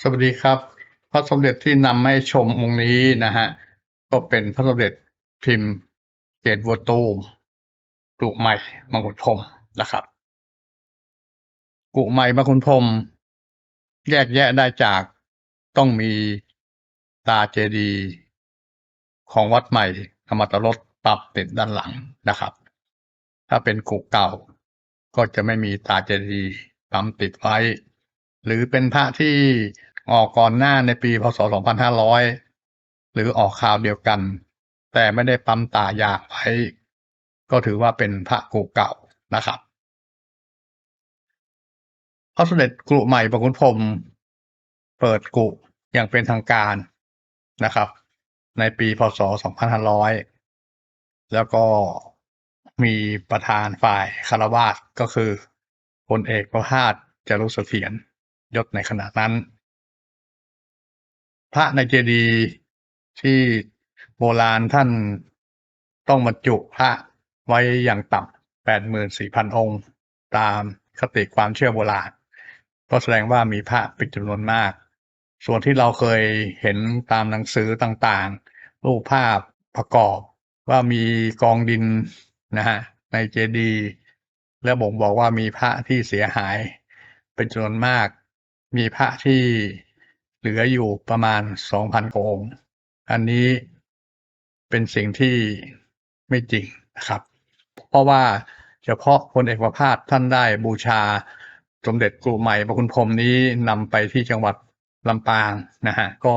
สวัสดีครับ พระสมเด็จที่นำให้ชมองค์นี้นะฮะก็เป็นพระสมเด็จพิมพ์เกตวัวตูมกรุใหม่มงกุฎพรมนะครับกรุใหม่มงกุฎพรมแยกแยะได้จากต้องมีตาเจดีของวัดใหม่อมตรสปรับติดด้านหลังนะครับ ถ้าเป็นกุเก่าก็จะไม่มีตาเจดีปั๊มติดไว้ หรือเป็นพระที่ออกก่อนหน้าในปีพศ 2500 หรือออกข่าวเดียวกัน แต่ไม่ได้ปั๊มตายางไว้ ก็ถือว่าเป็นพระกุเก่านะครับพระสมเด็จกรุใหม่ประคุณพรมเปิดกุอย่างเป็นทางการนะครับ ในปีพศ 2500 แล้วก็มีประธานฝ่ายคารวาสก็คือพลเอกประภาสจารุเสถียร ยศในขณะนั้น พระในเจดีย์ที่โบราณท่านต้องบรรจุพระไว้อย่างต่ำแปดหมื่นสี่พันองค์ ตามคติความเชื่อโบราณก็แสดงว่ามีพระเป็นจำนวนมาก ส่วนที่เราเคยเห็นตามหนังสือต่างๆ รูปภาพประกอบว่ามีกองดินนะฮะในเจดีย์และบ่งบอกว่ามีพระที่เสียหายเป็นจำนวนมาก มีพระที่เหลืออยู่ประมาณสองพันกองค์อันนี้เป็นสิ่งที่ไม่จริงนะครับ เพราะว่าเฉพาะพลเอกประภาสท่านได้บูชาสมเด็จกรุใหม่พระคุณพรหมนี้นำไปที่จังหวัดลำปางนะฮะก็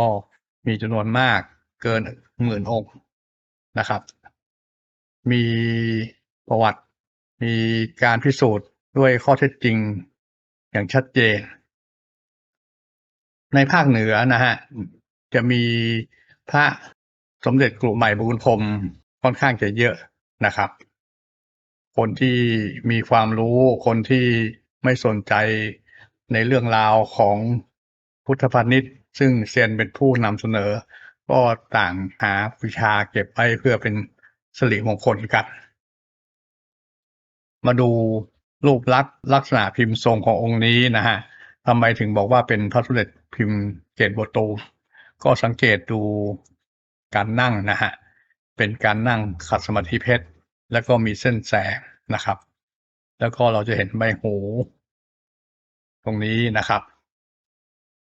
มีจำนวนมากเกินหมื่นองค์นะครับ มีประวัติมีการพิสูจน์ด้วยข้อเท็จจริงอย่างชัดเจน ในภาคเหนือนะฮะ จะมีพระสมเด็จกรุใหม่บุญพรหมค่อนข้างจะเยอะนะครับ คนที่มีความรู้ คนที่ไม่สนใจในเรื่องราวของพุทธพาณิชย์ซึ่งเซียนเป็นผู้นำเสนอ ก็ต่างหาวิชาเก็บไว้เพื่อเป็นสิริมงคลกัน มาดูรูปลักษณ์ลักษณะพิมพ์ทรงขององค์นี้นะฮะทำไมถึงบอกว่าเป็นพระสมเด็จ พิมพ์เกตโบตูก็สังเกตดูการนั่งนะฮะ เป็นการนั่งขัดสมาธิเพชร แล้วก็มีเส้นแสงนะครับ แล้วก็เราจะเห็นใบหู ตรงนี้นะครับ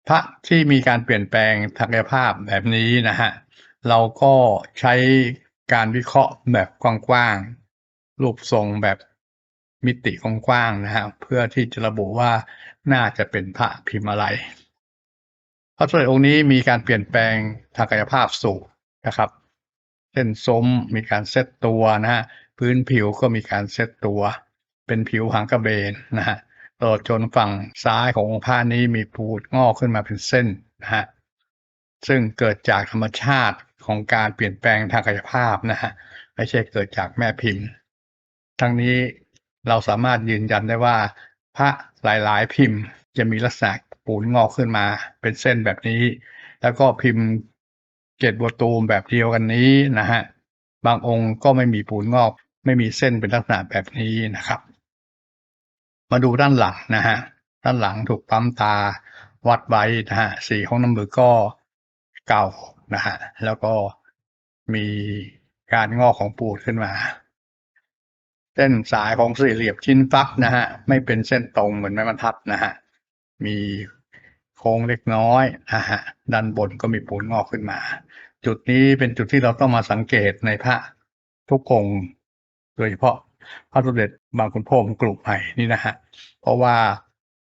พระที่มีการเปลี่ยนแปลงทางกายภาพแบบนี้นะฮะ เราก็ใช้การวิเคราะห์แบบกว้างๆ รูปทรงแบบมิติกว้างๆนะฮะ เพื่อที่จะระบุว่าน่าจะเป็นพระพิมพ์อะไร พระสมเด็จองค์นี้มีการเปลี่ยนแปลงทางกายภาพสูงนะครับ เส้นซุ้มมีการเซตตัวนะฮะพื้นผิวก็มีการเซตตัว เป็นผิวหางกระเบนนะฮะตลอดจนฝั่งซ้ายขององค์พระนี้มีปูดงอกขึ้นมาเป็นเส้นนะฮะซึ่งเกิดจากธรรมชาติของการเปลี่ยนแปลงทางกายภาพนะฮะไม่ใช่เกิดจากแม่พิมพ์ ทั้งนี้เราสามารถยืนยันได้ว่า พระหลายๆพิมพ์จะมีลักษณะ ปูนงอกขึ้นมาเป็นเส้นแบบนี้ แล้วก็พิมพ์เกตบัวตูมแบบเดียวกันนี้นะฮะบางองค์ก็ไม่มีปูนงอก ไม่มีเส้นเป็นลักษณะแบบนี้นะครับ มาดูด้านหลังนะฮะด้านหลังถูกปั๊มตาวัดไว้นะฮะสีของน้ำมือก็เก่านะฮะแล้วก็มีการงอกของปูดขึ้นมา เส้นสายของสี่เหลี่ยมชิ้นฟักนะฮะไม่เป็นเส้นตรงเหมือนไม้บรรทัดนะฮะ มีโค้งเล็กน้อยนะฮะด้านบนก็มีปูนงอกขึ้นมา จุดนี้เป็นจุดที่เราต้องมาสังเกตในพระทุกองค์โดยเฉพาะพระสมเด็จบางคุณพรมกลุ่มใหม่นี่นะฮะเพราะว่า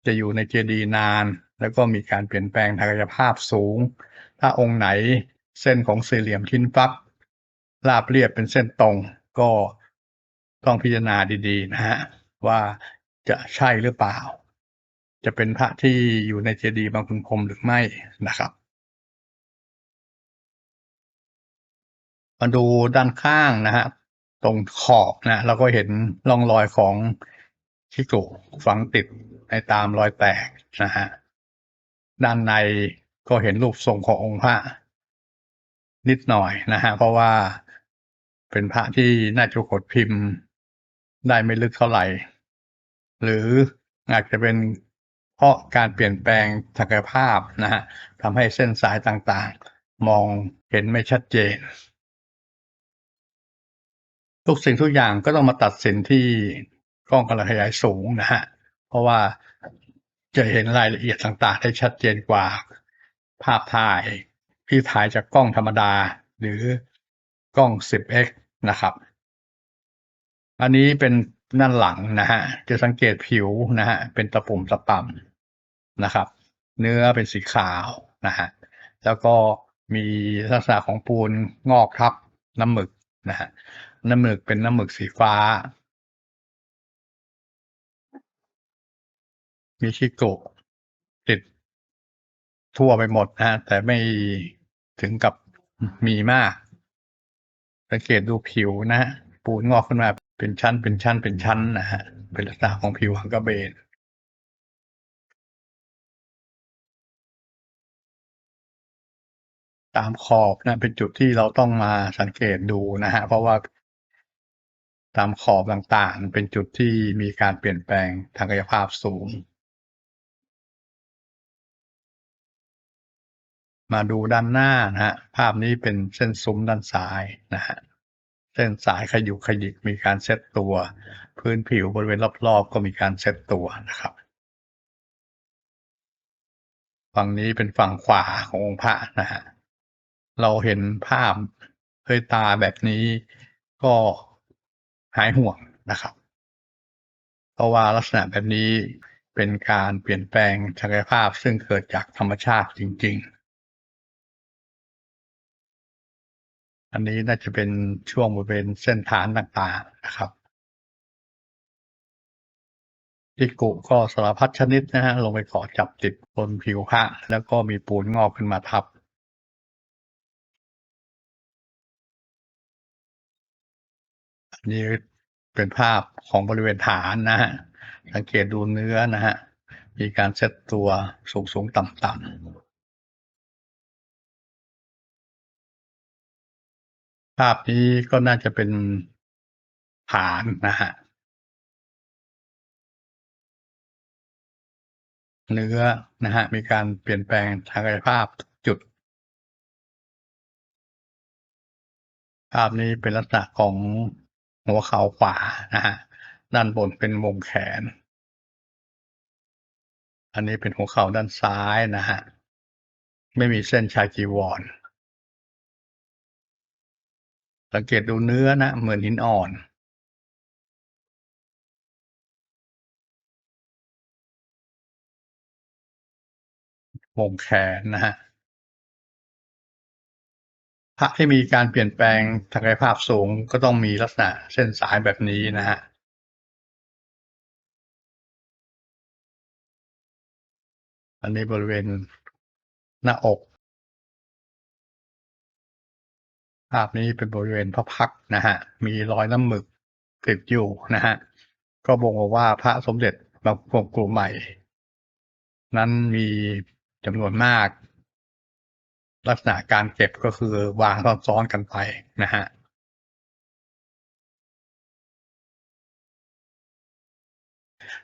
จะอยู่ในเจดีย์นาน แล้วก็มีการเปลี่ยนแปลงทางกายภาพสูง ถ้าองค์ไหนเส้นของสี่เหลี่ยมชิ้นฟักราบเรียบเป็นเส้นตรงก็ต้องพิจารณาดีๆนะฮะว่าจะใช่หรือเปล่า จะเป็นพระที่อยู่ในเจดีย์บางคุณพรมหรือไม่นะครับ มาดูด้านข้างนะฮะตรงขอบนะเราก็เห็นร่องรอยของชิโกฝังติดในตามรอยแตกนะฮะด้านในก็เห็นรูปทรงขององค์พระนิดหน่อยนะฮะเพราะว่าเป็นพระที่น่าจะกดพิมพ์ได้ไม่ลึกเท่าไหร่ หรืออาจจะเป็น เพราะการเปลี่ยนแปลงศักยภาพนะฮะทำให้เส้นสายต่างๆ มองเห็นไม่ชัดเจน ทุกสิ่งทุกอย่างก็ต้องมาตัดสินที่กล้องกำลังขยายสูงนะฮะเพราะว่าจะเห็นรายละเอียดต่างๆ ได้ชัดเจนกว่าภาพถ่ายที่ถ่ายจากกล้องธรรมดา หรือกล้อง 10x นะครับ อันนี้เป็นด้านหลังนะฮะ จะสังเกตผิวนะฮะ เป็นตะปุ่มตะป่ำ นะครับ เนื้อเป็นสีขาวนะฮะแล้วก็มีลักษณะของปูนงอกทับน้ำหมึกนะฮะน้ำหมึกเป็นน้ำหมึกสีฟ้า มีชิโกะติดทั่วไปหมดนะฮะแต่ไม่ถึงกับมีมาก สังเกตดูผิวนะฮะปูนงอกขึ้นมาเป็นชั้นเป็นชั้นเป็นชั้นนะฮะเป็นลักษณะของผิวหังกระเบน ตามขอบนะเป็นจุดที่เราต้องมาสังเกตดูนะฮะเพราะว่า ตามขอบต่างๆ เป็นจุดที่มีการเปลี่ยนแปลงทางกายภาพสูง มาดูด้านหน้านะฮะภาพนี้เป็นเส้นซุ้มด้านซ้ายนะฮะเส้นสายขยุกขยิกมีการเซตตัว พื้นผิวบริเวณรอบๆ ก็มีการเซตตัวนะครับฝั่งนี้เป็นฝั่งขวาขององค์พระนะฮะ เราเห็นภาพเฮ้ยตาแบบนี้ก็หายห่วงนะครับ เพราะว่าลักษณะแบบนี้เป็นการเปลี่ยนแปลงศักยภาพซึ่งเกิดจากธรรมชาติจริง ๆ อันนี้น่าจะเป็นช่วงบริเวณเส้นฐานต่างๆนะครับอิกุก็สารพัดชนิดนะฮะลงไปเกาะจับติดบนผิวพระแล้วก็มีปูนงอกขึ้นมาทับ นนี้เป็นภาพของบริเวณฐานนะฮะ สังเกตดูเนื้อนะฮะ มีการเซตตัวสูงๆต่ำๆภาพนี้ก็น่าจะเป็นฐานนะฮะ เนื้อนะฮะ มีการเปลี่ยนแปลงทางกายภาพจุด ภาพนี้เป็นลักษณะของ หัวเข่าขวานะฮะด้านบนเป็นวงแขน อันนี้เป็นหัวเข่าด้านซ้ายนะฮะไม่มีเส้นชายจีวร สังเกตดูเนื้อนะ เหมือนหินอ่อนวงแขนนะฮะ พระที่มีการเปลี่ยนแปลงทางกายภาพสูงก็ต้องมีลักษณะเส้นสายแบบนี้นะฮะอันนี้บริเวณหน้าอก ภาพนี้เป็นบริเวณพระพักนะฮะ มีรอยน้ำหมึกติดอยู่นะฮะ ก็บ่งบอกว่าพระสมเด็จบางพวงกลุ่มใหม่ นั้นมีจำนวนมาก ลักษณะการเก็บก็คือวางซ้อนๆกันไปนะฮะ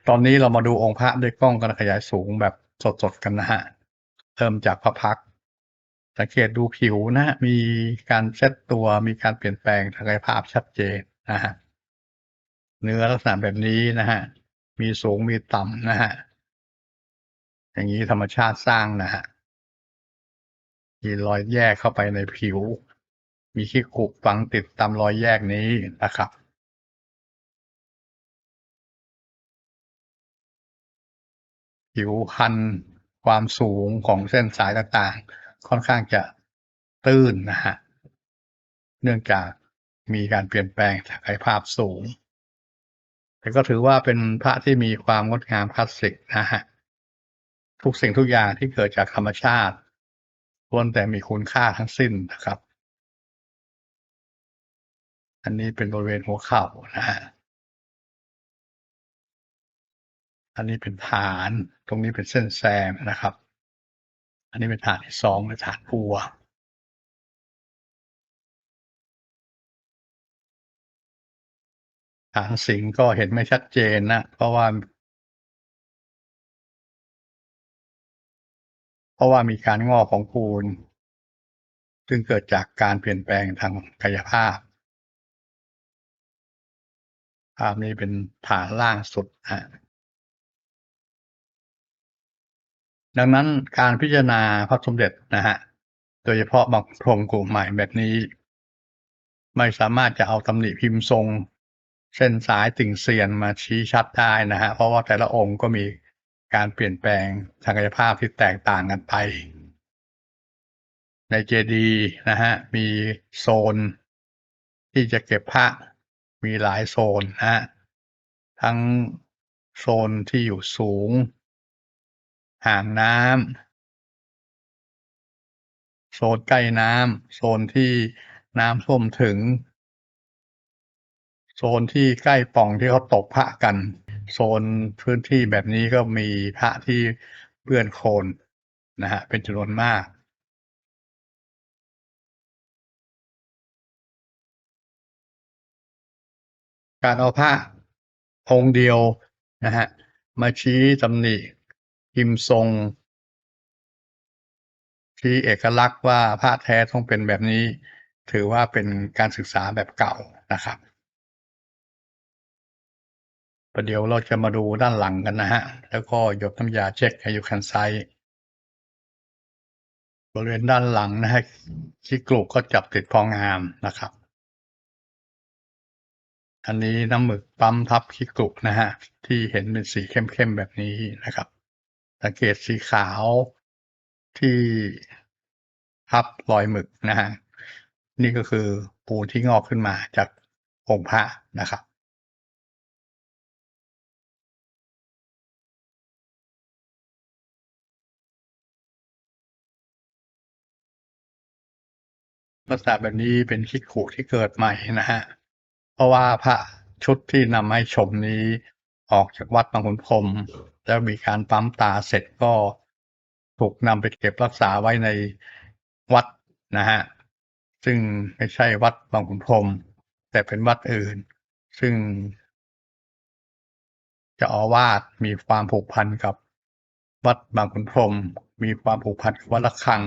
ตอนนี้เรามาดูองค์พระด้วยกล้องการขยายสูงแบบสดๆกันนะฮะ เริ่มจากพระพักตร์สังเกตดูผิวนะฮะมีการเซตตัว มีการเปลี่ยนแปลงทางกายภาพชัดเจนนะฮะ เนื้อลักษณะแบบนี้นะฮะ มีสูงมีต่ำนะฮะ อย่างนี้ธรรมชาติสร้างนะฮะ มีรอยแยกเข้าไปในผิว มีขี้ขุฝังติดตามรอยแยกนี้นะครับผิวพันความสูงของเส้นสายต่างๆ ค่อนข้างจะตื้นนะฮะ เนื่องจากมีการเปลี่ยนแปลงทางกายภาพสูง แต่ก็ถือว่าเป็นพระที่มีความงดงามคลาสสิกนะฮะ ทุกสิ่งทุกอย่างที่เกิดจากธรรมชาติ ล้วนแต่มีคุณค่าทั้งสิ้นนะครับ อันนี้เป็นบริเวณหัวเข่านะฮะอันนี้เป็นฐาน ตรงนี้เป็นเส้นแซมนะครับ อันนี้เป็นฐานที่สองเป็นฐานพัวฐานสิงก็เห็นไม่ชัดเจนนะ เพราะว่า เพราะว่ามีการงอกของปูน ซึ่งเกิดจากการเปลี่ยนแปลงทางกายภาพ ภาพนี้เป็นฐานล่างสุดฮะดังนั้นการพิจารณาพระสมเด็จนะฮะ โดยเฉพาะบางพรมกลุ่มใหม่แบบนี้ ไม่สามารถจะเอาตำหนิพิมพ์ทรง เส้นสายติ่งเซียนมาชี้ชัดได้นะฮะ เพราะว่าแต่ละองค์ก็มี การเปลี่ยนแปลงทางกายภาพที่แตกต่างกันไป ในเจดีนะฮะมีโซน ที่จะเก็บพระมีหลายโซนนะฮะทั้งโซนที่อยู่สูง ห่างน้ำโซนใกล้น้ำโซนที่น้ำท่วมถึง โซนที่ใกล้ป่องที่เขาตกพระกัน โซนพื้นที่แบบนี้ก็มีพระที่เปื้อนโคลนนะฮะเป็นจำนวนมากการเอาพระองค์เดียวนะฮะมาชี้ตำหนิพิมพ์ทรงชี้เอกลักษณ์ว่าพระแท้ต้องเป็นแบบนี้ ถือว่าเป็นการศึกษาแบบเก่านะครับ ประเดี๋ยวเราจะมาดูด้านหลังกันนะฮะ แล้วก็หยดน้ำยาเช็คให้อยู่คันไซต์บริเวณด้านหลังนะฮะขี้กลูกก็จับติดพองามนะครับ อันนี้น้ำหมึกปั๊มทับขี้กลุกนะฮะ ที่เห็นเป็นสีเข้มๆแบบนี้นะครับ สังเกตสีขาวที่ทับรอยหมึกนะฮะ นี่ก็คือปูที่งอกขึ้นมาจากองค์พระนะครับ ลักษณะแบบนี้เป็นขี้ขูที่เกิดใหม่นะฮะ เพราะว่าพระชุดที่นำให้ชมนี้ออกจากวัดบางขุนพรหมแล้วมีการปั๊มตาเสร็จก็ถูกนำไปเก็บรักษาไว้ในวัดนะฮะ ซึ่งไม่ใช่วัดบางขุนพรหมแต่เป็นวัดอื่น ซึ่งจ้าอาวาสมีความผูกพันกับ วัดบางขุนพรหมมีความผูกพันกับวัดระฆัง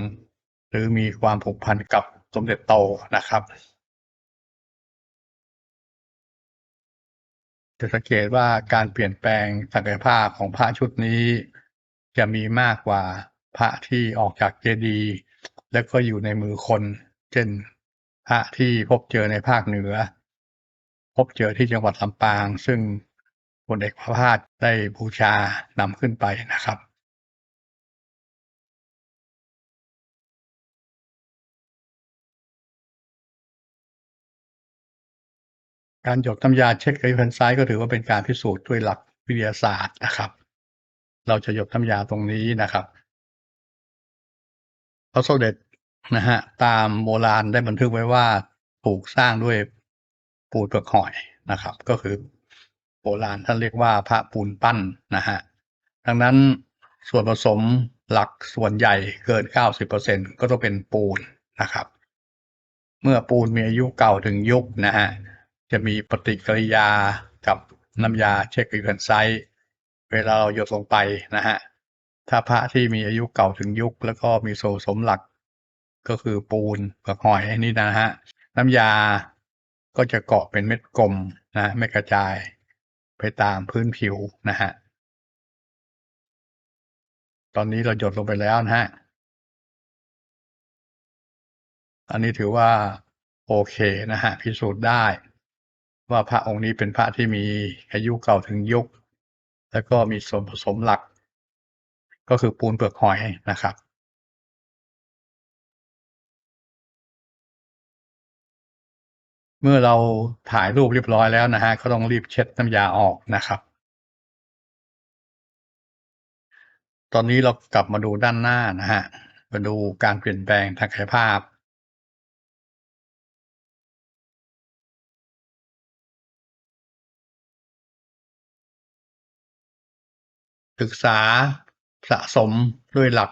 หรือมีความผูกพันกับ สมเด็จโตนะครับจะสังเกตว่าการเปลี่ยนแปลงศักยภาพของพระชุดนี้ จะมีมากกว่าพระที่ออกจากเจดีย์แล้วก็อยู่ในมือคน เช่น พระที่พบเจอในภาคเหนือ พบเจอที่จังหวัดลำปาง ซึ่งพลเอกพระพาสได้บูชานำขึ้นไปนะครับ การหยดน้ำยาเช็คกับแผ่นซ้ายก็ถือว่าเป็นการพิสูจน์ด้วยหลักวิทยาศาสตร์นะครับ เราจะหยดน้ำยาตรงนี้นะครับพระสมเด็จนะฮะตามโบราณได้บันทึกไว้ว่าถูกสร้างด้วยปูนเปลือกหอยนะครับ ก็คือโบราณท่านเรียกว่าพระปูนปั้นนะฮะดังนั้นส่วนผสมหลักส่วนใหญ่เกิน 90%ก็ต้องเป็นปูนนะครับ เมื่อปูนมีอายุเก่าถึงยุคนะฮะ จะมีปฏิกิริยากับน้ำยาเช็คอีเวนไซต์เวลาเราหยดลงไปนะฮะถ้าพระที่มีอายุเก่าถึงยุค แล้วก็มีโซสมหลัก ก็คือปูนเปลือกหอยนี่นะฮะน้ำยาก็จะเกาะเป็นเม็ดกลมนะไม่กระจายไปตามพื้นผิวนะฮะตอนนี้เราหยดลงไปแล้วนะฮะอันนี้ถือว่าโอเคนะฮะพิสูจน์ได้ ว่าพระองค์นี้เป็นพระที่มีอายุเก่าถึงยุค แล้วก็มีส่วนผสมหลัก ก็คือปูนเปลือกหอยนะครับ เมื่อเราถ่ายรูปเรียบร้อยแล้วนะฮะก็ต้องรีบเช็ดน้ำยาออกนะครับตอนนี้เรากลับมาดูด้านหน้านะฮะ มาดูการเปลี่ยนแปลงทางกายภาพ ศึกษาสะสมด้วยหลัก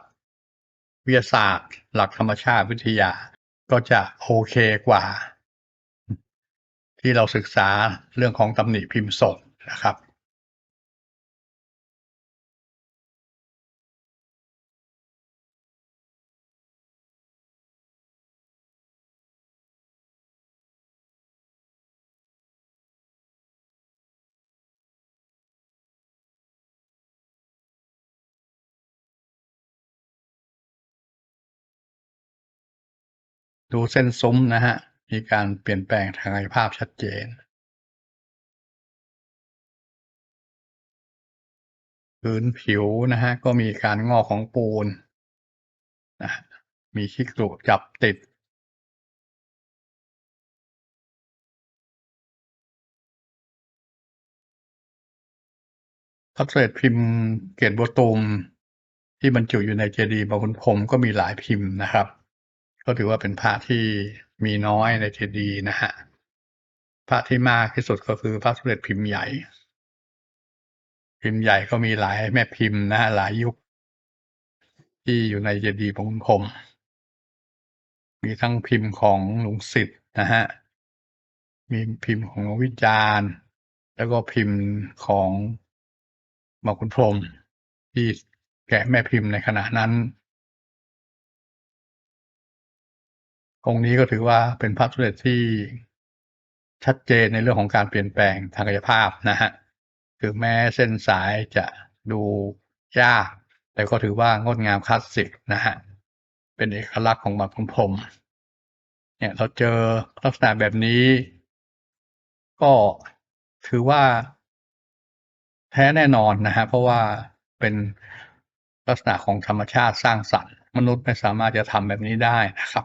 วิทยาศาสตร์ หลักธรรมชาติวิทยา ก็จะโอเคกว่า ที่เราศึกษาเรื่องของตำหนิพิมพ์สดนะครับ ดูเส้นซุ้มนะฮะ มีการเปลี่ยนแปลงทางกายภาพชัดเจน พื้นผิวนะฮะ ก็มีการงอกของปูนนะมีขี้กรุจับติดพระสเด็จพิมพ์เกศบัวตูมที่บรรจุอยู่ในเจดีย์บางขุนพรมก็มีหลายพิมพ์นะครับ ก็ถือว่าเป็นพระที่มีน้อยในเจดีย์นะฮะพระที่มากที่สุดก็คือพระสมเด็จพิมพ์ใหญ่ พิมพ์ใหญ่ก็มีหลายแม่พิมพ์นะหลายยุค ที่อยู่ในเจดีย์บางขุนพรหมมีทั้งพิมพ์ของหลวงสิทธิ์นะฮะมีพิมพ์ของหลวงวิจารณ์ แล้วก็พิมพ์ของบางขุนพรมที่แกะแม่พิมพ์ในขณะนั้น องค์นี้ก็ถือว่าเป็นพระสมเด็จที่ชัดเจนในเรื่องของการเปลี่ยนแปลงทางกายภาพนะฮะคือแม้เส้นสายจะดูยาก แต่ก็ถือว่างดงามคลาสสิกนะฮะ เป็นเอกลักษณ์ของบางขุนพรมเนี่ยเราเจอลักษณะแบบนี้ ก็ถือว่า แท้แน่นอนนะฮะ เพราะว่าเป็นลักษณะของธรรมชาติสร้างสรรค์ มนุษย์ไม่สามารถจะทำแบบนี้ได้นะครับ